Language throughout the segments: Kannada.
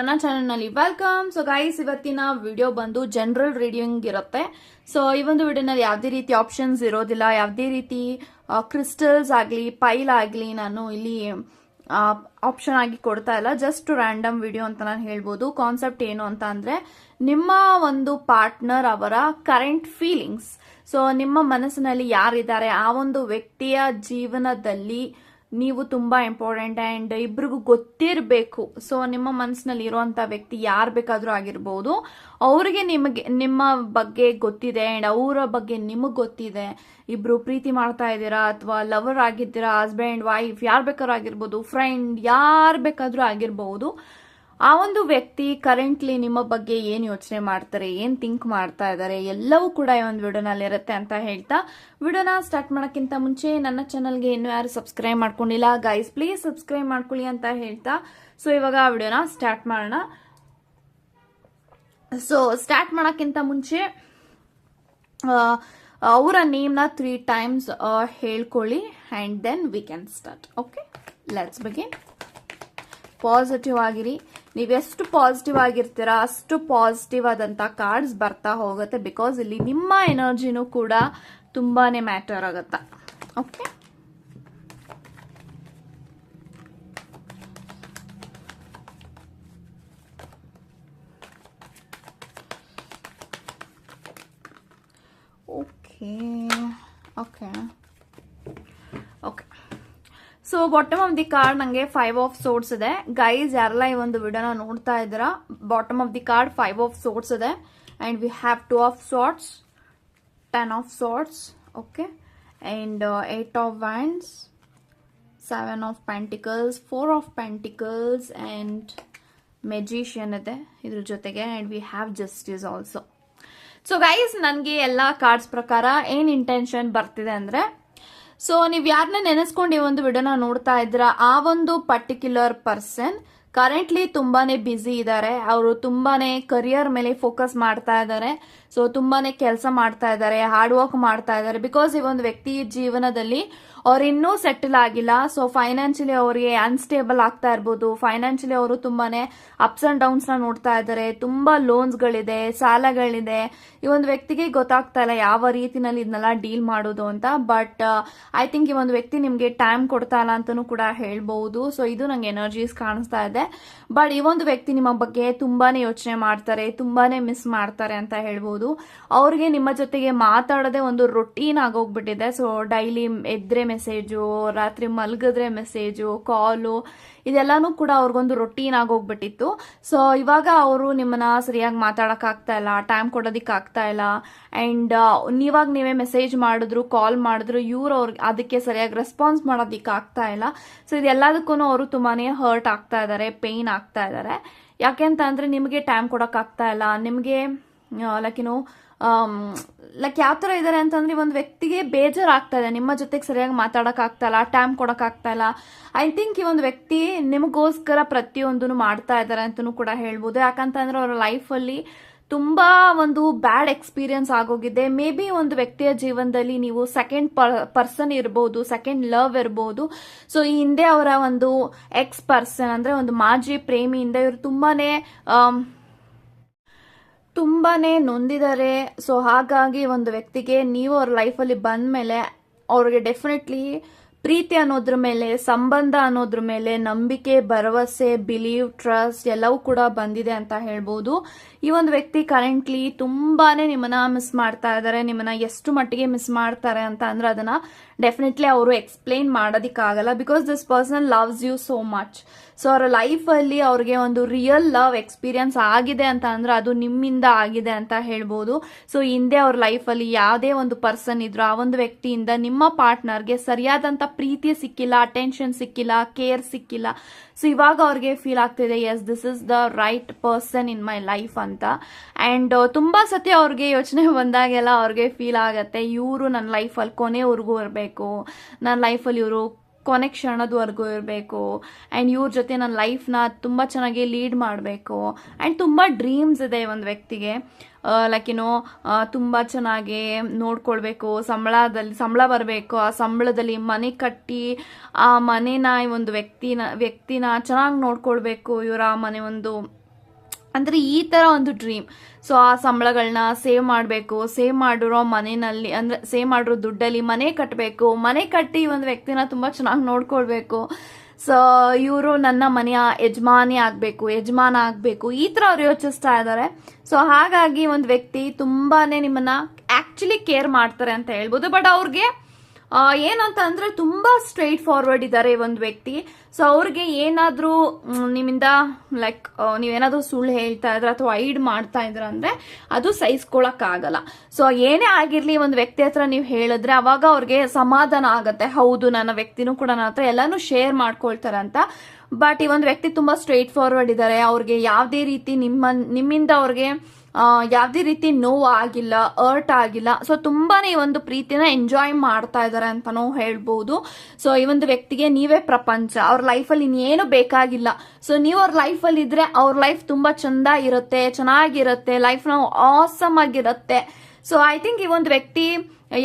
ನನ್ನ ಚಾನಲ್ನಲ್ಲಿ ವೆಲ್ಕಮ್. ಸೊ ಗೈಸ್ ಇವತ್ತಿನ ವಿಡಿಯೋ ಬಂದು ಜನರಲ್ ರೀಡಿಂಗ್ ಇರುತ್ತೆ. ಸೊ ಈ ಒಂದು ವಿಡಿಯೋನಲ್ಲಿ ಯಾವುದೇ ರೀತಿ ಆಪ್ಷನ್ಸ್ ಇರೋದಿಲ್ಲ. ಯಾವುದೇ ರೀತಿ ಕ್ರಿಸ್ಟಲ್ಸ್ ಆಗಲಿ ಪೈಲ್ ಆಗಲಿ ನಾನು ಇಲ್ಲಿ ಆಪ್ಷನ್ ಆಗಿ ಕೊಡ್ತಾ ಇಲ್ಲ. ಜಸ್ಟ್ ರ್ಯಾಂಡಮ್ ವಿಡಿಯೋ ಅಂತ ನಾನು ಹೇಳ್ಬೋದು. ಕಾನ್ಸೆಪ್ಟ್ ಏನು ಅಂತ ಅಂದರೆ ನಿಮ್ಮ ಒಂದು ಪಾರ್ಟ್ನರ್ ಅವರ ಕರೆಂಟ್ ಫೀಲಿಂಗ್ಸ್ ಸೊ ನಿಮ್ಮ ಮನಸ್ಸಿನಲ್ಲಿ ಯಾರಿದ್ದಾರೆ? ಆ ಒಂದು ವ್ಯಕ್ತಿಯ ಜೀವನದಲ್ಲಿ ನೀವು ತುಂಬಾ ಇಂಪಾರ್ಟೆಂಟ್ ಅಂಡ್ ಇಬ್ರಿಗೂ ಗೊತ್ತಿರಬೇಕು. ಸೊ ನಿಮ್ಮ ಮನಸ್ಸಿನಲ್ಲಿ ಇರುವಂತ ವ್ಯಕ್ತಿ ಯಾರು ಬೇಕಾದರೂ ಆಗಿರ್ಬೋದು. ಅವರಿಗೆ ನಿಮಗೆ, ನಿಮ್ಮ ಬಗ್ಗೆ ಗೊತ್ತಿದೆ ಅಂಡ್ ಅವರ ಬಗ್ಗೆ ನಿಮಗೆ ಗೊತ್ತಿದೆ. ಇಬ್ರು ಪ್ರೀತಿ ಮಾಡ್ತಾ ಇದ್ದೀರಾ ಅಥವಾ ಲವರ್ ಆಗಿದ್ದೀರಾ ಹಸ್ಬೆಂಡ್ ವೈಫ್ ಯಾರು ಬೇಕಾದ್ರೂ ಆಗಿರ್ಬೋದು ಫ್ರೆಂಡ್ ಯಾರು ಬೇಕಾದರೂ ಆಗಿರ್ಬೋದು. ಆ ಒಂದು ವ್ಯಕ್ತಿ ಕರೆಂಟ್ಲಿ ನಿಮ್ಮ ಬಗ್ಗೆ ಏನು ಯೋಚನೆ ಮಾಡ್ತಾರೆ, ಏನು ಥಿಂಕ್ ಮಾಡ್ತಾ ಇದ್ದಾರೆ, ಎಲ್ಲವೂ ಕೂಡ ಈ ಒಂದು ವಿಡಿಯೋನಲ್ಲಿ ಇರುತ್ತೆ ಅಂತ ಹೇಳ್ತಾ ವಿಡಿಯೋನ ಸ್ಟಾರ್ಟ್ ಮಾಡೋಕ್ಕಿಂತ ಮುಂಚೆ ನನ್ನ ಚಾನಲ್ಗೆ ಇನ್ನೂ ಯಾರು ಸಬ್ಸ್ಕ್ರೈಬ್ ಮಾಡ್ಕೊಂಡಿಲ್ಲ ಗೈಸ್ ಪ್ಲೀಸ್ ಸಬ್ಸ್ಕ್ರೈಬ್ ಮಾಡ್ಕೊಳ್ಳಿ ಅಂತ ಹೇಳ್ತಾ. ಸೊ ಇವಾಗ ಆ ವಿಡಿಯೋನ ಸ್ಟಾರ್ಟ್ ಮಾಡೋಣ. ಸೊ ಸ್ಟಾರ್ಟ್ ಮಾಡೋಕ್ಕಿಂತ ಮುಂಚೆ ಅವರ ನೇಮ್ನ three times ಹೇಳ್ಕೊಳ್ಳಿ and then we can start okay let's begin positive ಆಗಿರಿ. ನೀವೆಷ್ಟು ಪಾಸಿಟಿವ್ ಆಗಿರ್ತೀರಾ, ಅಷ್ಟು ಪಾಸಿಟಿವ್ ಆದಂತ ಕಾರ್ಡ್ಸ್ ಬರ್ತಾ ಹೋಗುತ್ತೆ. ಬಿಕಾಸ್ ಇಲ್ಲಿ ನಿಮ್ಮ ಎನರ್ಜಿನೂ ಕೂಡ ತುಂಬಾನೇ ಮ್ಯಾಟರ್ ಆಗುತ್ತೆ? Okay okay okay okay so bottom of the card ನಂಗೆ ಫೈವ್ ಆಫ್ ಸೋರ್ಸ್ ಇದೆ. ಗೈಸ್ ಯಾರೆಲ್ಲ ಈ ಒಂದು ವಿಡಿಯೋನ ನೋಡ್ತಾ ಇದ್ದೀರಾ bottom of the card five of swords ಇದೆ. And we have two of swords ten of swords okay and eight of wands seven of pentacles four of pentacles and magician ಇದೆ ಇದ್ರ ಜೊತೆಗೆ. And we have justice also so guys ನನಗೆ ಎಲ್ಲ ಕಾರ್ಡ್ಸ್ ಪ್ರಕಾರ ಏನು ಇಂಟೆನ್ಷನ್ ಬರ್ತಿದೆ ಅಂದರೆ ಸೊ ನೀವು ಯಾರನ್ನ ನೆನೆಸ್ಕೊಂಡು ಈ ಒಂದು ವಿಡಿಯೋನ ನೋಡ್ತಾ ಇದ್ದೀರಾ? ಆ ಒಂದು ಪರ್ಟಿಕ್ಯುಲರ್ ಪರ್ಸನ್ ಕರೆಂಟ್ಲಿ ತುಂಬಾನೇ ಬ್ಯುಸಿ ಇದ್ದಾರೆ ಅವರು ತುಂಬಾನೇ ಕರಿಯರ್ ಮೇಲೆ ಫೋಕಸ್ ಮಾಡ್ತಾ ಇದ್ದಾರೆ ಸೊ ತುಂಬಾನೇ ಕೆಲಸ ಮಾಡ್ತಾ ಇದ್ದಾರೆ ಹಾರ್ಡ್ ವರ್ಕ್ ಮಾಡ್ತಾ ಇದ್ದಾರೆ ಬಿಕಾಸ್ ಈ ಒಂದು ವ್ಯಕ್ತಿ ಜೀವನದಲ್ಲಿ ಅವ್ರು ಇನ್ನೂ ಸೆಟಲ್ ಆಗಿಲ್ಲ. ಸೊ ಫೈನಾನ್ಷಿಯಲಿ ಅವರಿಗೆ ಅನ್ಸ್ಟೇಬಲ್ ಆಗ್ತಾ ಇರ್ಬೋದು. ಫೈನಾನ್ಷಿಯಲಿ ಅವರು ತುಂಬಾನೇ ಅಪ್ಸ್ ಅಂಡ್ ಡೌನ್ಸ್ನ ನೋಡ್ತಾ ಇದ್ದಾರೆ ತುಂಬಾ ಲೋನ್ಸ್ಗಳಿದೆ ಸಾಲಗಳಿದೆ. ಈ ಒಂದು ವ್ಯಕ್ತಿಗೆ ಗೊತ್ತಾಗ್ತಾ ಇಲ್ಲ ಯಾವ ರೀತಿನಲ್ಲಿ ಇದನ್ನೆಲ್ಲ ಡೀಲ್ ಮಾಡೋದು ಅಂತ. ಬಟ್ ಐ ಥಿಂಕ್ ಈ ಒಂದು ವ್ಯಕ್ತಿ ನಿಮಗೆ ಟೈಮ್ ಕೊಡ್ತಾ ಇಲ್ಲ ಅಂತಾನೂ ಕೂಡ ಹೇಳ್ಬಹುದು. ಸೊ ಇದು ನಂಗೆ ಎನರ್ಜೀಸ್ ಕಾಣಿಸ್ತಾ ಇದೆ. ಬಟ್ ಈ ಒಂದು ವ್ಯಕ್ತಿ ನಿಮ್ಮ ಬಗ್ಗೆ ತುಂಬಾನೇ ಯೋಚನೆ ಮಾಡ್ತಾರೆ, ತುಂಬಾನೇ ಮಿಸ್ ಮಾಡ್ತಾರೆ ಅಂತ ಹೇಳ್ಬೋದು. ಅವ್ರಿಗೆ ನಿಮ್ಮ ಜೊತೆಗೆ ಮಾತಾಡೋದೇ ಒಂದು ರೊಟೀನ್ ಆಗೋಗ್ಬಿಟ್ಟಿದೆ. ಸೊ ಡೈಲಿ ಎದ್ರೆ ಮೆಸೇಜು ರಾತ್ರಿ ಮಲಗಿದ್ರೆ ಮೆಸೇಜು ಕಾಲು ಇದೆಲ್ಲಾನು ಕೂಡ ಅವ್ರಿಗೊಂದು ರೊಟೀನ್ ಆಗೋಗ್ಬಿಟ್ಟಿತ್ತು. ಸೊ ಇವಾಗ ಅವರು ನಿಮ್ಮನ್ನ ಸರಿಯಾಗಿ ಮಾತಾಡಕ್ ಆಗ್ತಾ ಇಲ್ಲ ಟೈಮ್ ಕೊಡೋದಿಕ್ ಆಗ್ತಾ ಇಲ್ಲ. ಅಂಡ್ ನೀವಾಗ ನೀವೇ ಮೆಸೇಜ್ ಮಾಡಿದ್ರು ಕಾಲ್ ಮಾಡಿದ್ರು, ಇವ್ರು ಅವ್ರಿಗೆ ಅದಕ್ಕೆ ಸರಿಯಾಗಿ ರೆಸ್ಪಾನ್ಸ್ ಮಾಡೋದಿಕ್ ಆಗ್ತಾ ಇಲ್ಲ. ಸೊ ಇದೆಲ್ಲದಕ್ಕೂ ಅವರು ತುಂಬಾನೇ ಹರ್ಟ್ ಆಗ್ತಾ ಇದ್ದಾರೆ ಪೇಯ್ನ್ ಆಗ್ತಾ ಇದ್ದಾರೆ ಯಾಕೆ ಅಂತ ಅಂದ್ರೆ ನಿಮಗೆ ಟೈಮ್ ಕೊಡಕ್ ಆಗ್ತಾ ಇಲ್ಲ. ನಿಮಗೆ ಲೈಕ್ ಏನು ಲೈಕ್ ಯಾವ ಥರ ಇದ್ದಾರೆ ಅಂತಂದ್ರೆ ಒಂದು ವ್ಯಕ್ತಿಗೆ ಬೇಜಾರಾಗ್ತಾ ಇದೆ. ನಿಮ್ಮ ಜೊತೆಗೆ ಸರಿಯಾಗಿ ಮಾತಾಡಕ್ ಆಗ್ತಾ ಇಲ್ಲ ಟೈಮ್ ಕೊಡಕ್ ಆಗ್ತಾ ಇಲ್ಲ. ಐ ಥಿಂಕ್ ಈ ಒಂದು ವ್ಯಕ್ತಿ ನಿಮಗೋಸ್ಕರ ಪ್ರತಿಯೊಂದನ್ನು ಮಾಡ್ತಾ ಇದ್ದಾರೆ ಅಂತಲೂ ಕೂಡ ಹೇಳ್ಬೋದು. ಯಾಕಂತಂದ್ರೆ ಅವರ ಲೈಫಲ್ಲಿ ತುಂಬಾ ಒಂದು ಬ್ಯಾಡ್ ಎಕ್ಸ್ಪೀರಿಯನ್ಸ್ ಆಗೋಗಿದೆ. ಮೇ ಬಿ ಒಂದು ವ್ಯಕ್ತಿಯ ಜೀವನದಲ್ಲಿ ನೀವು ಸೆಕೆಂಡ್ ಪರ್ಸನ್ ಇರ್ಬೋದು ಸೆಕೆಂಡ್ ಲವ್ ಇರ್ಬೋದು. ಸೊ ಈ ಹಿಂದೆ ಅವರ ಒಂದು ಎಕ್ಸ್ ಪರ್ಸನ್ ಅಂದ್ರೆ ಒಂದು ಮಾಜಿ ಪ್ರೇಮಿಯಿಂದ ಇವರು ತುಂಬಾನೇ ತುಂಬಾನೇ ನೊಂದಿದ್ದಾರೆ. ಸೊ ಹಾಗಾಗಿ ಒಂದು ವ್ಯಕ್ತಿಗೆ ನೀವು ಅವ್ರ ಲೈಫಲ್ಲಿ ಬಂದ ಮೇಲೆ ಅವ್ರಿಗೆ ಡೆಫಿನೆಟ್ಲಿ ಪ್ರೀತಿ ಅನ್ನೋದ್ರ ಮೇಲೆ, ಸಂಬಂಧ ಅನ್ನೋದ್ರ ಮೇಲೆ ನಂಬಿಕೆ, ಭರವಸೆ ಬಿಲೀವ್ ಟ್ರಸ್ಟ್ ಎಲ್ಲವೂ ಕೂಡ ಬಂದಿದೆ ಅಂತ ಹೇಳ್ಬೋದು. ಈ ಒಂದು ವ್ಯಕ್ತಿ ಕರೆಂಟ್ಲಿ ತುಂಬಾನೇ ನಿಮ್ಮನ್ನ ಮಿಸ್ ಮಾಡ್ತಾ ಇದ್ದಾರೆ. ನಿಮ್ಮನ್ನ ಎಷ್ಟು ಮಟ್ಟಿಗೆ ಮಿಸ್ ಮಾಡ್ತಾರೆ ಅಂತ ಅಂದ್ರೆ ಅದನ್ನ ಡೆಫಿನೆಟ್ಲಿ ಅವರು explain ಮಾಡೋದಕ್ಕಾಗಲ್ಲ because this person loves you so much so ಅವರ ಲೈಫಲ್ಲಿ ಅವ್ರಿಗೆ ಒಂದು ರಿಯಲ್ ಲವ್ ಎಕ್ಸ್ಪೀರಿಯನ್ಸ್ ಆಗಿದೆ ಅಂತ ಅಂದ್ರೆ ಅದು ನಿಮ್ಮಿಂದ ಆಗಿದೆ ಅಂತ ಹೇಳ್ಬೋದು. ಸೊ ಹಿಂದೆ ಅವ್ರ ಲೈಫಲ್ಲಿ ಯಾವುದೇ ಒಂದು ಪರ್ಸನ್ ಇದ್ರು ಆ ಒಂದು ವ್ಯಕ್ತಿಯಿಂದ ನಿಮ್ಮ ಪಾರ್ಟ್ನರ್ಗೆ ಸರಿಯಾದಂಥ ಪ್ರೀತಿ ಸಿಕ್ಕಿಲ್ಲ ಅಟೆನ್ಷನ್ ಸಿಕ್ಕಿಲ್ಲ ಕೇರ್ ಸಿಕ್ಕಿಲ್ಲ. ಸೊ ಇವಾಗ ಅವ್ರಿಗೆ ಫೀಲ್ ಆಗ್ತಿದೆ yes this is the right person in my life ಅಂತ. ಆ್ಯಂಡ್ ತುಂಬಾ ಸತಿ ಅವ್ರಿಗೆ ಯೋಚನೆ ಬಂದಾಗೆಲ್ಲ ಅವ್ರಿಗೆ ಫೀಲ್ ಆಗುತ್ತೆ, ಇವರು ನನ್ನ ಲೈಫಲ್ಲಿ ಕೊನೆವರೆಗೂ ಇರಬೇಕು. ನನ್ನ ಲೈಫಲ್ಲಿ ಇವರು ಕೊನೆ ಕ್ಷಣದವರೆಗೂ ಇರಬೇಕು. ಆ್ಯಂಡ್ ಇವ್ರ ಜೊತೆ ನನ್ನ ಲೈಫ್ನ ತುಂಬ ಚೆನ್ನಾಗಿ ಲೀಡ್ ಮಾಡಬೇಕು. ಆ್ಯಂಡ್ ತುಂಬ ಡ್ರೀಮ್ಸ್ ಇದೆ ಒಂದು ವ್ಯಕ್ತಿಗೆ. ಲೈಕ್ ಏನೋ ತುಂಬ ಚೆನ್ನಾಗಿ ನೋಡ್ಕೊಳ್ಬೇಕು. ಸಂಬಳದಲ್ಲಿ, ಸಂಬಳ ಬರಬೇಕು. ಆ ಸಂಬಳದಲ್ಲಿ ಮನೆ ಕಟ್ಟಿ, ಆ ಮನೆನ ಒಂದು ವ್ಯಕ್ತಿನ ವ್ಯಕ್ತಿನ ಚೆನ್ನಾಗಿ ನೋಡ್ಕೊಳ್ಬೇಕು. ಇವರ ಮನೆ ಒಂದು ಅಂದ್ರೆ ಈ ತರ ಒಂದು ಡ್ರೀಮ್ ಸೊ ಆ ಸಂಬಳಗಳನ್ನ ಸೇವ್ ಮಾಡಬೇಕು ಸೇವ್ ಮಾಡಿರೋ ಮನೆಯಲ್ಲಿ ಅಂದ್ರೆ ಸೇವ್ ಮಾಡಿರೋ ದುಡ್ಡಲ್ಲಿ ಮನೆ ಕಟ್ಟಬೇಕು ಮನೆ ಕಟ್ಟಿ ಒಂದು ವ್ಯಕ್ತಿನ ತುಂಬಾ ಚೆನ್ನಾಗಿ ನೋಡ್ಕೊಳ್ಬೇಕು. ಸೊ ಇವರು ನನ್ನ ಮನೆಯ ಯಜಮಾನಿ ಆಗಬೇಕು, ಯಜಮಾನ ಆಗಬೇಕು, ಈ ಥರ ಅವ್ರು ಯೋಚಿಸ್ತಾ ಇದ್ದಾರೆ ಸೊ ಹಾಗಾಗಿ ಒಂದು ವ್ಯಕ್ತಿ ತುಂಬಾನೇ ನಿಮ್ಮನ್ನ ಆಕ್ಚುಲಿ ಕೇರ್ ಮಾಡ್ತಾರೆ ಅಂತ ಹೇಳ್ಬೋದು. ಬಟ್ ಅವ್ರಿಗೆ ಏನಂತ ಅಂದ್ರೆ ತುಂಬಾ ಸ್ಟ್ರೈಟ್ ಫಾರ್ವರ್ಡ್ ಇದ್ದಾರೆ ಒಂದು ವ್ಯಕ್ತಿ. ಸೊ ಅವ್ರಿಗೆ ಏನಾದರೂ ನಿಮ್ಮಿಂದ ಲೈಕ್ ನೀವೇನಾದರೂ ಸುಳ್ಳು ಹೇಳ್ತಾ ಇದ್ರ ಅಥವಾ ಐಡ್ ಮಾಡ್ತಾ ಇದ್ರ ಅಂದ್ರೆ ಅದು ಸಹಿಸ್ಕೊಳಕ್ ಆಗಲ್ಲ ಸೊ ಏನೇ ಆಗಿರ್ಲಿ ಒಂದು ವ್ಯಕ್ತಿ ಹತ್ರ ನೀವು ಹೇಳಿದ್ರೆ ಅವಾಗ ಅವ್ರಿಗೆ ಸಮಾಧಾನ ಆಗತ್ತೆ. ಹೌದು, ನನ್ನ ವ್ಯಕ್ತಿನೂ ಕೂಡ ನನ್ನ ಹತ್ರ ಎಲ್ಲಾನು ಶೇರ್ ಮಾಡ್ಕೊಳ್ತಾರೆ ಬಟ್ ಈ ಒಂದು ವ್ಯಕ್ತಿ ತುಂಬಾ ಸ್ಟ್ರೈಟ್ ಫಾರ್ವರ್ಡ್ ಇದ್ದಾರೆ ಅವ್ರಿಗೆ ಯಾವುದೇ ರೀತಿ ನಿಮ್ಮ, ನಿಮ್ಮಿಂದ ಅವ್ರಿಗೆ ಯಾವುದೇ ರೀತಿ ನೋವು ಆಗಿಲ್ಲ ಅರ್ಟ್ ಆಗಿಲ್ಲ. ಸೊ ತುಂಬಾನೇ ಈ ಒಂದು ಪ್ರೀತಿನ ಎಂಜಾಯ್ ಮಾಡ್ತಾ ಇದ್ದಾರೆ ಅಂತಾನೂ ಹೇಳ್ಬೋದು. ಸೊ ಈ ಒಂದು ವ್ಯಕ್ತಿಗೆ ನೀವೇ ಪ್ರಪಂಚ. ಅವ್ರ ಲೈಫಲ್ಲಿ ಇನ್ನೇನು ಬೇಕಾಗಿಲ್ಲ. ಸೊ ನೀವು ಅವ್ರ ಲೈಫಲ್ಲಿ ಇದ್ರೆ ಅವ್ರ ಲೈಫ್ ತುಂಬಾ ಚಂದ ಇರುತ್ತೆ, ಚೆನ್ನಾಗಿರುತ್ತೆ ಲೈಫ್ನ ಆಸಮ್ ಆಗಿರುತ್ತೆ. ಸೊ ಐ ಥಿಂಕ್ ಈ ಒಂದು ವ್ಯಕ್ತಿ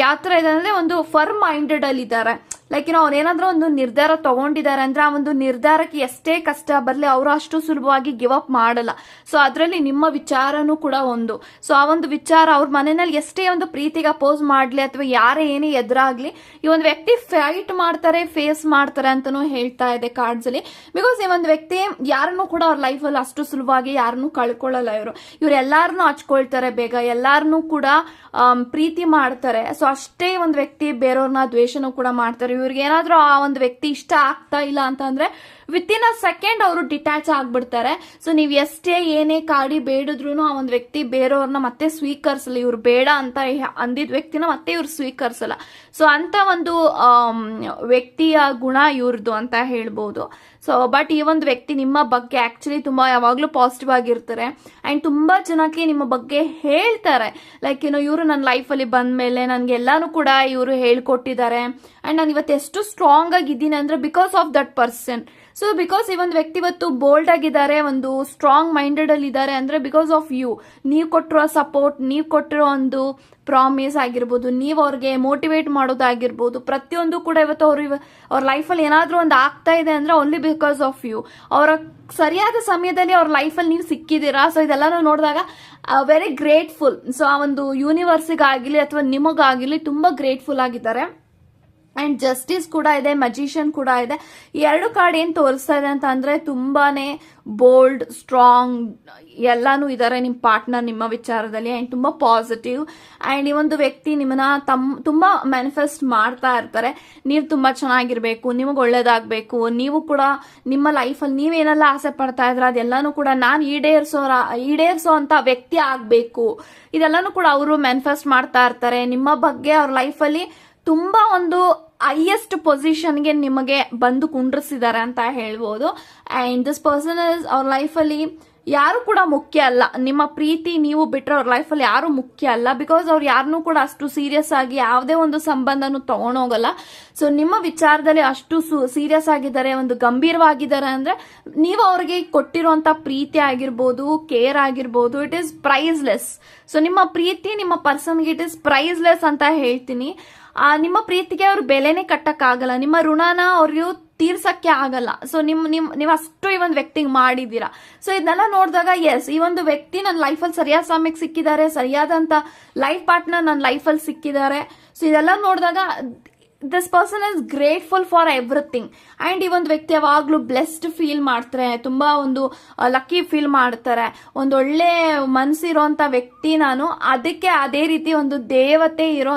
ಯಾವ ಥರ ಇದೆ ಅಂದ್ರೆ ಒಂದು ಫರ್ ಮೈಂಡೆಡ್ ಅಲ್ಲಿ ಇದ್ದಾರೆ ಲೈಕ್ ಏನೋ ಅವ್ರು ಏನಾದ್ರೂ ಒಂದು ನಿರ್ಧಾರ ತಗೊಂಡಿದ್ದಾರೆ ಅಂದ್ರೆ ಆ ಒಂದು ನಿರ್ಧಾರಕ್ಕೆ ಎಷ್ಟೇ ಕಷ್ಟ ಬರಲಿ ಅವರು ಅಷ್ಟು ಸುಲಭವಾಗಿ ಗಿವ್ ಅಪ್ ಮಾಡಲ್ಲ. ಸೊ ಅದರಲ್ಲಿ ನಿಮ್ಮ ವಿಚಾರನೂ ಕೂಡ ಒಂದು. ಸೊ ಆ ಒಂದು ವಿಚಾರ ಅವ್ರ ಮನೆಯಲ್ಲಿ ಎಷ್ಟೇ ಒಂದು ಪ್ರೀತಿಗೆ ಅಪೋಸ್ ಮಾಡ್ಲಿ ಅಥವಾ ಯಾರೇ ಏನೇ ಎದುರಾಗ್ಲಿ, ಈ ಒಂದು ವ್ಯಕ್ತಿ ಫೈಟ್ ಮಾಡ್ತಾರೆ ಫೇಸ್ ಮಾಡ್ತಾರೆ ಅಂತಲೂ ಹೇಳ್ತಾ ಇದೆ ಕಾರ್ಡ್ಸ್ ಅಲ್ಲಿ. ಬಿಕಾಸ್ ಈ ಒಂದು ವ್ಯಕ್ತಿ ಯಾರನ್ನೂ ಕೂಡ ಅವ್ರ ಲೈಫಲ್ಲಿ ಅಷ್ಟು ಸುಲಭವಾಗಿ ಯಾರನ್ನು ಕಳ್ಕೊಳ್ಳಲ್ಲ ಇವರು. ಇವ್ರು ಎಲ್ಲಾರನ್ನೂ ಹಚ್ಕೊಳ್ತಾರೆ ಬೇಗ ಎಲ್ಲಾರನ್ನೂ ಕೂಡ ಪ್ರೀತಿ ಮಾಡ್ತಾರೆ. ಸೊ ಅಷ್ಟೇ ಒಂದು ವ್ಯಕ್ತಿ ಬೇರೆಯವ್ರನ್ನ ದ್ವೇಷನೂ ಕೂಡ ಮಾಡ್ತಾರೆ. ಇವ್ರಿಗೆ ಏನಾದ್ರೂ ಆ ಒಂದು ವ್ಯಕ್ತಿ ಇಷ್ಟ ಆಗ್ತಾ ಇಲ್ಲ ಅಂತಂದ್ರೆ ವಿತ್ ಇನ್ ಅ ಸೆಕೆಂಡ್ ಅವರು ಡಿಟ್ಯಾಚ್ ಆಗ್ಬಿಡ್ತಾರೆ. ಸೊ ನೀವು ಎಷ್ಟೇ ಏನೇ ಕಾಡಿ ಬೇಡಿದ್ರು ಆ ಒಂದು ವ್ಯಕ್ತಿ ಬೇರೆಯವ್ರನ್ನ ಮತ್ತೆ ಸ್ವೀಕರಿಸಲ್ಲ. ಇವ್ರು ಬೇಡ ಅಂತ ಅಂದಿದ ಅಂದಿದ್ ವ್ಯಕ್ತಿನ ಮತ್ತೆ ಇವ್ರು ಸ್ವೀಕರಿಸಲ್ಲ. ಸೊ ಅಂತ ಒಂದು ವ್ಯಕ್ತಿಯ ಗುಣ ಇವ್ರದ್ದು ಅಂತ ಹೇಳ್ಬೋದು. ಸೊ ಬಟ್ ಈ ಒಂದು ವ್ಯಕ್ತಿ ನಿಮ್ಮ ಬಗ್ಗೆ ಆಕ್ಚುಲಿ ತುಂಬಾ ಯಾವಾಗ್ಲೂ ಪಾಸಿಟಿವ್ ಆಗಿರ್ತಾರೆ. ಅಂಡ್ ತುಂಬಾ ಜನಕ್ಕೆ ನಿಮ್ಮ ಬಗ್ಗೆ ಹೇಳ್ತಾರೆ. ಲೈಕ್ ಏನೋ ಇವರು ನನ್ನ ಲೈಫಲ್ಲಿ ಬಂದ ಮೇಲೆ ನನಗೆ ಎಲ್ಲಾನು ಕೂಡ ಇವರು ಹೇಳ್ಕೊಟ್ಟಿದ್ದಾರೆ. ಅಂಡ್ ನಾನು ಇವತ್ತು ಎಷ್ಟು ಸ್ಟ್ರಾಂಗ್ ಆಗಿದ್ದೀನಿ ಅಂದ್ರೆ because of that person so because ಈ ಒಂದು ವ್ಯಕ್ತಿ ಇವತ್ತು ಬೋಲ್ಡ್ ಆಗಿದ್ದಾರೆ, ಒಂದು ಸ್ಟ್ರಾಂಗ್ ಮೈಂಡೆಡ್ ಅಲ್ಲಿ ಇದ್ದಾರೆ ಅಂದ್ರೆ ಬಿಕಾಸ್ ಆಫ್ ಯು ನೀವು ಕೊಟ್ಟಿರೋ ಸಪೋರ್ಟ್ ನೀವು ಕೊಟ್ಟಿರೋ ಒಂದು ಪ್ರಾಮಿಸ್ ಆಗಿರ್ಬೋದು, ನೀವು ಅವ್ರಿಗೆ ಮೋಟಿವೇಟ್ ಮಾಡೋದಾಗಿರ್ಬೋದು, ಪ್ರತಿಯೊಂದು ಕೂಡ ಇವತ್ತು ಅವ್ರ ಅವ್ರ ಲೈಫಲ್ಲಿ ಏನಾದರೂ ಒಂದು ಆಗ್ತಾ ಇದೆ ಅಂದ್ರೆ ಓನ್ಲಿ ಬಿಕಾಸ್ ಆಫ್ ಯು ಅವರ ಸರಿಯಾದ ಸಮಯದಲ್ಲಿ ಅವ್ರ ಲೈಫಲ್ಲಿ ನೀವು ಸಿಕ್ಕಿದ್ದೀರಾ? ಸೊ ಇದೆಲ್ಲನೂ ನೋಡಿದಾಗ ವೆರಿ ಗ್ರೇಟ್ಫುಲ್ ಸೊ ಆ ಒಂದು ಯೂನಿವರ್ಸಿಗಾಗಲಿ ಅಥವಾ ನಿಮಗಾಗಲಿ ತುಂಬಾ ಗ್ರೇಟ್ಫುಲ್ ಆಗಿದ್ದಾರೆ. ಅಂಡ್ ಜಸ್ಟಿಸ್ ಕೂಡ ಇದೆ ಮಜಿಷಿಯನ್ ಕೂಡ ಇದೆ. ಎರಡು ಕಾರ್ಡ್ ಏನು ತೋರಿಸ್ತಾ ಇದೆ ಅಂತ ಅಂದ್ರೆ ತುಂಬಾನೇ ಬೋಲ್ಡ್ ಸ್ಟ್ರಾಂಗ್ ಎಲ್ಲಾನು ಇದ್ದಾರೆ ನಿಮ್ಮ ಪಾರ್ಟ್ನರ್ ನಿಮ್ಮ ವಿಚಾರದಲ್ಲಿ ಆ್ಯಂಡ್ ತುಂಬಾ ಪಾಸಿಟಿವ್ ಆ್ಯಂಡ್ ಈ ಒಂದು ವ್ಯಕ್ತಿ ನಿಮ್ಮನ್ನ ತಮ್, ತುಂಬಾ ಮ್ಯಾನಿಫೆಸ್ಟ್ ಮಾಡ್ತಾ ಇರ್ತಾರೆ. ನೀವು ತುಂಬಾ ಚೆನ್ನಾಗಿರಬೇಕು, ನಿಮಗೆ ಒಳ್ಳೇದಾಗಬೇಕು, ನೀವು ಕೂಡ ನಿಮ್ಮ ಲೈಫಲ್ಲಿ ನೀವೇನೆಲ್ಲ ಆಸೆ ಪಡ್ತಾ ಇದ್ರೆ ಅದೆಲ್ಲಾನು ಕೂಡ ನಾನು ಈಡೇರಿಸೋರ, ಈಡೇರಿಸೋ ಅಂತ ವ್ಯಕ್ತಿ ಆಗಬೇಕು. ಇದೆಲ್ಲಾನು ಕೂಡ ಅವರು ಮ್ಯಾನಿಫೆಸ್ಟ್ ಮಾಡ್ತಾ ಇರ್ತಾರೆ. ನಿಮ್ಮ ಬಗ್ಗೆ ಅವ್ರ ಲೈಫಲ್ಲಿ ತುಂಬಾ ಒಂದು ಹೈಯೆಸ್ಟ್ ಪೊಸಿಷನ್ಗೆ ನಿಮಗೆ ಬಂದು ಕುಂಡ್ರಿಸಿದ್ದಾರೆ ಅಂತ ಹೇಳ್ಬೋದು. ಅಂಡ್ ದಿಸ್ ಪರ್ಸನ್ ಇಸ್ ಅವ್ರ ಲೈಫಲ್ಲಿ ಯಾರು ಕೂಡ ಮುಖ್ಯ ಅಲ್ಲ. ನಿಮ್ಮ ಪ್ರೀತಿ ನೀವು ಬಿಟ್ಟರೆ ಅವ್ರ ಲೈಫಲ್ಲಿ ಯಾರು ಮುಖ್ಯ ಅಲ್ಲ. ಬಿಕಾಸ್ ಅವ್ರು ಯಾರನ್ನೂ ಕೂಡ ಅಷ್ಟು ಸೀರಿಯಸ್ ಆಗಿ ಯಾವುದೇ ಒಂದು ಸಂಬಂಧನೂ ತಗೊಂಡೋಗಲ್ಲ ಸೊ ನಿಮ್ಮ ವಿಚಾರದಲ್ಲಿ ಅಷ್ಟು ಸೀರಿಯಸ್ ಆಗಿದ್ದಾರೆ, ಒಂದು ಗಂಭೀರವಾಗಿದ್ದಾರೆ ಅಂದರೆ ನೀವು ಅವ್ರಿಗೆ ಕೊಟ್ಟಿರುವಂಥ ಪ್ರೀತಿ ಆಗಿರ್ಬೋದು ಕೇರ್ ಆಗಿರ್ಬೋದು ಇಟ್ ಈಸ್ ಪ್ರೈಸ್ಲೆಸ್ ಸೊ ನಿಮ್ಮ ಪ್ರೀತಿ ನಿಮ್ಮ ಪರ್ಸನ್ಗೆ ಇಟ್ ಇಸ್ ಪ್ರೈಸ್ಲೆಸ್ ಅಂತ ಹೇಳ್ತೀನಿ. ನಿಮ್ಮ ಪ್ರೀತಿಗೆ ಅವ್ರು ಬೆಲೆನೇ ಕಟ್ಟಕ್ಕಾಗಲ್ಲ. ನಿಮ್ಮ ಋಣನ ಅವ್ರಿಗೆ ತೀರ್ಸಕ್ಕೆ ಆಗಲ್ಲ. ಸೊ ನಿಮ್ ನಿಮ್, ನೀವು ಅಷ್ಟು ಈ ಒಂದು ವ್ಯಕ್ತಿಗೆ ಮಾಡಿದ್ದೀರಾ. ಸೊ ಇದನ್ನೆಲ್ಲ ನೋಡಿದಾಗ ಎಸ್ ಈ ಒಂದು ವ್ಯಕ್ತಿ ನನ್ನ ಲೈಫಲ್ಲಿ ಸರಿಯಾದ ಸಮಯಕ್ಕೆ ಸಿಕ್ಕಿದ್ದಾರೆ, ಸರಿಯಾದಂತ ಲೈಫ್ ಪಾರ್ಟ್ನರ್ ನನ್ನ ಲೈಫಲ್ಲಿ ಸಿಕ್ಕಿದ್ದಾರೆ. ಸೊ ಇದೆಲ್ಲ ನೋಡಿದಾಗ this person is grateful for everything and ಈ ಒಂದು ವ್ಯಕ್ತಿ ಯಾವಾಗಲೂ ಬ್ಲೆಸ್ಡ್ ಫೀಲ್ ಮಾಡ್ತಾರೆ, ತುಂಬಾ ಒಂದು ಲಕ್ಕಿ ಫೀಲ್ ಮಾಡ್ತಾರೆ. ಒಂದು ಒಳ್ಳೆ ಮನಸ್ಸಿರೋಂಥ ವ್ಯಕ್ತಿ ನಾನು, ಅದಕ್ಕೆ ಅದೇ ರೀತಿ ಒಂದು ದೇವತೆ ಇರೋ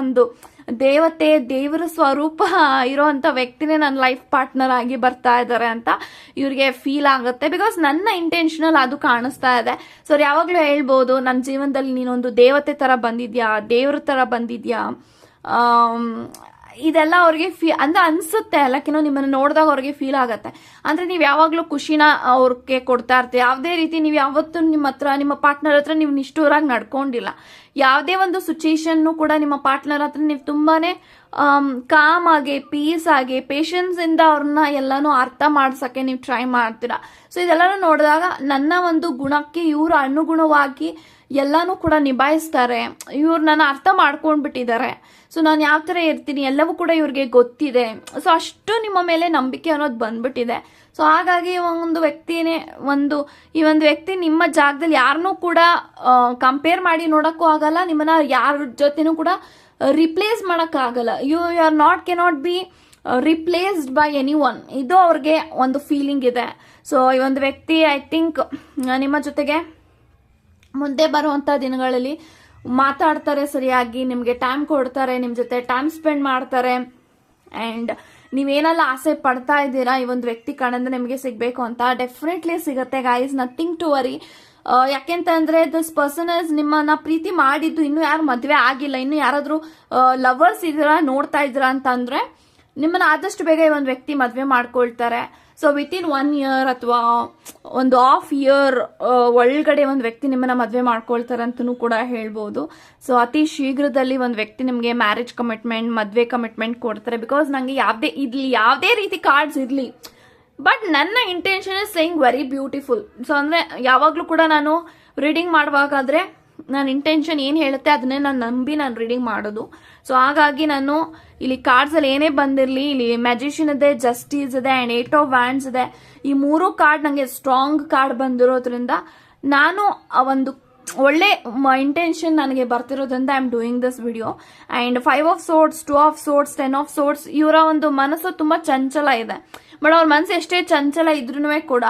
ಒಂದು ದೇವತೆ, ದೇವರ ಸ್ವರೂಪ ಇರೋಂಥ ವ್ಯಕ್ತಿನೇ ನನ್ನ ಲೈಫ್ ಪಾರ್ಟ್ನರ್ ಆಗಿ ಬರ್ತಾ ಇದ್ದಾರೆ ಅಂತ ಇವ್ರಿಗೆ ಫೀಲ್ ಆಗುತ್ತೆ. ಬಿಕಾಸ್ ನನ್ನ ಇಂಟೆನ್ಷನಲ್ ಅದು ಕಾಣಿಸ್ತಾ ಇದೆ. ಸೊ ಯಾವಾಗಲೂ ಹೇಳ್ಬೋದು ನನ್ನ ಜೀವನದಲ್ಲಿ ನೀನೊಂದು ದೇವತೆ ತರ ಬಂದಿದ್ಯಾ? ದೇವ್ರ ತರ ಬಂದಿದ್ಯಾ? ಇದೆಲ್ಲ ಅವ್ರಿಗೆ ಫೀ ಅಂದ್ರೆ ಅನ್ಸುತ್ತೆ ಲಕ್ಕಿನೋ ನಿಮ್ಮನ್ನ ನೋಡಿದಾಗ ಅವ್ರಿಗೆ ಫೀಲ್ ಆಗತ್ತೆ. ಅಂದ್ರೆ ನೀವು ಯಾವಾಗಲೂ ಖುಷಿನ ಅವ್ರಿಗೆ ಕೊಡ್ತಾ ಇರ್ತೀವಿ ಯಾವುದೇ ರೀತಿ ನೀವು ಯಾವತ್ತೂ ನಿಮ್ಮ ಹತ್ರ, ನಿಮ್ಮ ಪಾರ್ಟ್ನರ್ ಹತ್ರ ನೀವು ನಿಷ್ಠೂರಾಗಿ ನಡ್ಕೊಂಡಿಲ್ಲ. ಯಾವುದೇ ಒಂದು ಸಿಚುಯೇಷನ್ ಕೂಡ ನಿಮ್ಮ ಪಾರ್ಟ್ನರ್ ಹತ್ರ ನೀವು ತುಂಬಾನೇ ಕಾಮ್ ಆಗಿ ಪೀಸ್ ಆಗಿ ಪೇಷನ್ಸ್ ಇಂದ ಅವ್ರನ್ನ ಎಲ್ಲಾನು ಅರ್ಥ ಮಾಡ್ಸಕ್ಕೆ ನೀವು ಟ್ರೈ ಮಾಡ್ತೀರಾ. ಸೊ ಇದೆಲ್ಲನೂ ನೋಡಿದಾಗ ನನ್ನ ಒಂದು ಗುಣಕ್ಕೆ ಇವರು ಅನುಗುಣವಾಗಿ ಎಲ್ಲಾನು ಕೂಡ ನಿಭಾಯಿಸ್ತಾರೆ. ಇವ್ರು ನಾನು ಅರ್ಥ ಮಾಡ್ಕೊಂಡ್ಬಿಟ್ಟಿದ್ದಾರೆ. ಸೊ ನಾನು ಯಾವ ಥರ ಇರ್ತೀನಿ? ಎಲ್ಲವೂ ಕೂಡ ಇವ್ರಿಗೆ ಗೊತ್ತಿದೆ. ಸೊ ಅಷ್ಟು ನಿಮ್ಮ ಮೇಲೆ ನಂಬಿಕೆ ಅನ್ನೋದು ಬಂದ್ಬಿಟ್ಟಿದೆ. ಸೊ ಹಾಗಾಗಿ ಒಂದು ವ್ಯಕ್ತಿನೇ, ಒಂದು, ಈ ಒಂದು ವ್ಯಕ್ತಿ ನಿಮ್ಮ ಜಾಗದಲ್ಲಿ ಯಾರನ್ನೂ ಕೂಡ ಕಂಪೇರ್ ಮಾಡಿ ನೋಡೋಕ್ಕೂ ಆಗಲ್ಲ. ನಿಮ್ಮನ್ನ ಯಾರ ಜೊತೆನೂ ಕೂಡ ರಿಪ್ಲೇಸ್ ಮಾಡೋಕ್ಕಾಗಲ್ಲ you you are not K not be replaced by anyone ಇದು ಅವ್ರಿಗೆ ಒಂದು ಫೀಲಿಂಗ್ ಇದೆ. ಸೊ ಈ ಒಂದು ವ್ಯಕ್ತಿ ಐ ಥಿಂಕ್ ನಿಮ್ಮ ಜೊತೆಗೆ ಮುಂದೆ ಬರುವಂಥ ದಿನಗಳಲ್ಲಿ ಮಾತಾಡ್ತಾರೆ ಸರಿಯಾಗಿ, ನಿಮಗೆ ಟೈಮ್ ಕೊಡ್ತಾರೆ ನಿಮ್ಮ ಜೊತೆ ಟೈಮ್ ಸ್ಪೆಂಡ್ ಮಾಡ್ತಾರೆ. ಆ್ಯಂಡ್ ನೀವೇನೆಲ್ಲ ಆಸೆ ಪಡ್ತಾ ಇದ್ದೀರಾ ಈ ಒಂದು ವ್ಯಕ್ತಿ ಕಾಣಂದ್ರೆ ನಿಮಗೆ ಸಿಗಬೇಕು ಅಂತ ಡೆಫಿನೆಟ್ಲಿ ಸಿಗುತ್ತೆ ಗೈಸ್ ನಥಿಂಗ್ ಟು ವರಿ ಯಾಕೆಂತಂದ್ರೆ ದಿಸ್ ಪರ್ಸನ್ ಇಸ್ ನಿಮ್ಮನ್ನ ಪ್ರೀತಿ ಮಾಡಿದ್ದು ಇನ್ನೂ ಯಾರು ಮದುವೆ ಆಗಿಲ್ಲ, ಇನ್ನು ಯಾರಾದರೂ ಲವರ್ಸ್ ಇದ್ದೀರಾ, ನೋಡ್ತಾ ಇದ್ದೀರಾ ಅಂತ ಅಂದ್ರೆ ನಿಮ್ಮನ್ನ ಆದಷ್ಟು ಬೇಗ ಈ ಒಂದು ವ್ಯಕ್ತಿ ಮದುವೆ ಮಾಡ್ಕೊಳ್ತಾರೆ. So within one year ಅಥವಾ ಒಂದು ಹಾಫ್ ಇಯರ್ ಒಳಗಡೆ ಒಂದು ವ್ಯಕ್ತಿ ನಿಮ್ಮನ್ನ ಮದುವೆ ಮಾಡ್ಕೊಳ್ತಾರೆ ಅಂತಲೂ ಕೂಡ ಹೇಳ್ಬೋದು. ಸೊ ಅತಿ ಶೀಘ್ರದಲ್ಲಿ ಒಂದು ವ್ಯಕ್ತಿ ನಿಮಗೆ ಮ್ಯಾರೇಜ್ ಕಮಿಟ್ಮೆಂಟ್ ಮದುವೆ ಕಮಿಟ್ಮೆಂಟ್ ಕೊಡ್ತಾರೆ. ಬಿಕಾಸ್ ನನಗೆ ಯಾವುದೇ ಇರಲಿ ಯಾವುದೇ ರೀತಿ ಕಾರ್ಡ್ಸ್ ಇರಲಿ ಬಟ್ ನನ್ನ intention is saying very beautiful so ಅಂದರೆ ಯಾವಾಗಲೂ ಕೂಡ ನಾನು ರೀಡಿಂಗ್ ಮಾಡುವಾಗಾದರೆ, ನನ್ನ ಇಂಟೆನ್ಷನ್ ಏನು ಹೇಳುತ್ತೆ, ಅದನ್ನೇ ನಾನು ನಂಬಿ ನಾನು ರೀಡಿಂಗ್ ಮಾಡೋದು. ಸೊ ಹಾಗಾಗಿ ನಾನು ಇಲ್ಲಿ ಕಾರ್ಡ್ಸಲ್ಲಿ ಏನೇ ಬಂದಿರಲಿ, ಇಲ್ಲಿ ಮ್ಯಾಜಿಷಿಯನ್ ಇದೆ ಜಸ್ಟಿಸ್ ಇದೆ ಆ್ಯಂಡ್ ಏಟ್ ಆಫ್ ವ್ಯಾಂಡ್ಸ್ ಇದೆ. ಈ ಮೂರು ಕಾರ್ಡ್ ನನಗೆ ಸ್ಟ್ರಾಂಗ್ ಕಾರ್ಡ್ ಬಂದಿರೋದ್ರಿಂದ ನಾನು ಆ ಒಂದು ಒಳ್ಳೆ ಇಂಟೆನ್ಷನ್ ನನಗೆ ಬರ್ತಿರೋದ್ರಿಂದ I am doing this video and five of swords two of swords ten of swords ಇವರ ಒಂದು ಮನಸ್ಸು ತುಂಬ ಚಂಚಲ ಇದೆ. ಬಟ್ ಅವ್ರ ಮನಸ್ಸು ಎಷ್ಟೇ ಚಂಚಲ ಇದ್ರೂ ಕೂಡ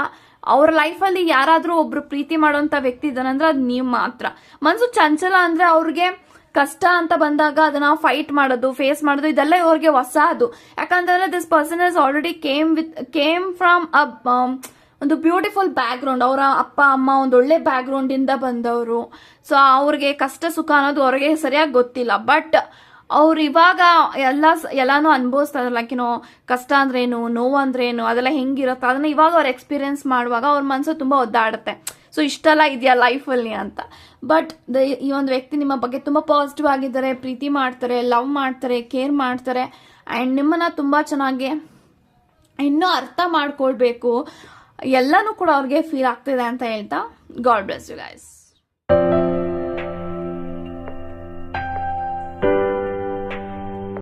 ಅವ್ರ ಲೈಫಲ್ಲಿ ಯಾರಾದರೂ ಒಬ್ರು ಪ್ರೀತಿ ಮಾಡೋಂಥ ವ್ಯಕ್ತಿ ಇದ್ದಾನಂದ್ರೆ ಅದು ನೀವು ಮಾತ್ರ. ಮನಸ್ಸು ಚಂಚಲ ಅಂದ್ರೆ ಅವ್ರಿಗೆ ಕಷ್ಟ ಅಂತ ಬಂದಾಗ ಅದನ್ನ ಫೈಟ್ ಮಾಡೋದು ಫೇಸ್ ಮಾಡೋದು, ಇದೆಲ್ಲ ಇವ್ರಿಗೆ ಹೊಸ ಅದು ಯಾಕಂತಂದ್ರೆ this person is already came with came from a ಒಂದು ಬ್ಯೂಟಿಫುಲ್ ಬ್ಯಾಕ್ಗ್ರೌಂಡ್ ಅವರ ಅಪ್ಪ, ಅಮ್ಮ ಒಂದು ಒಳ್ಳೆ ಬ್ಯಾಕ್ಗ್ರೌಂಡ್ ಇಂದ ಬಂದವರು. ಸೊ ಅವ್ರಿಗೆ ಕಷ್ಟ, ಸುಖ ಅನ್ನೋದು ಅವ್ರಿಗೆ ಸರಿಯಾಗಿ ಗೊತ್ತಿಲ್ಲ. ಬಟ್ ಅವ್ರು ಇವಾಗ ಎಲ್ಲ ಎಲ್ಲಾನು ಅನುಭವಿಸ್ತಾರೆ ಲೈಕ್ ಏನೋ ಕಷ್ಟ ಅಂದ್ರೇನು, ನೋವು ಅಂದ್ರೇನು, ಅದೆಲ್ಲ ಹೆಂಗಿರುತ್ತೆ? ಅದನ್ನ ಇವಾಗ ಅವ್ರು ಎಕ್ಸ್ಪೀರಿಯನ್ಸ್ ಮಾಡುವಾಗ ಅವ್ರ ಮನಸ್ಸು ತುಂಬಾ ಒದ್ದಾಡುತ್ತೆ. ಸೊ ಇಷ್ಟೆಲ್ಲ ಇದೆಯಾ ಲೈಫಲ್ಲಿ ಅಂತ. ಬಟ್ ಈ ಒಂದು ವ್ಯಕ್ತಿ ನಿಮ್ಮ ಬಗ್ಗೆ ತುಂಬ ಪಾಸಿಟಿವ್ ಆಗಿದ್ದಾರೆ, ಪ್ರೀತಿ ಮಾಡ್ತಾರೆ ಲವ್ ಮಾಡ್ತಾರೆ ಕೇರ್ ಮಾಡ್ತಾರೆ. ಆ್ಯಂಡ್ ನಿಮ್ಮನ್ನು ತುಂಬ ಚೆನ್ನಾಗಿ ಇನ್ನೂ ಅರ್ಥ ಮಾಡ್ಕೊಳ್ಬೇಕು. ಎಲ್ಲನೂ ಕೂಡ ಅವ್ರಿಗೆ ಫೀಲ್ ಆಗ್ತಿದೆ ಅಂತ ಹೇಳ್ತಾ. God bless you guys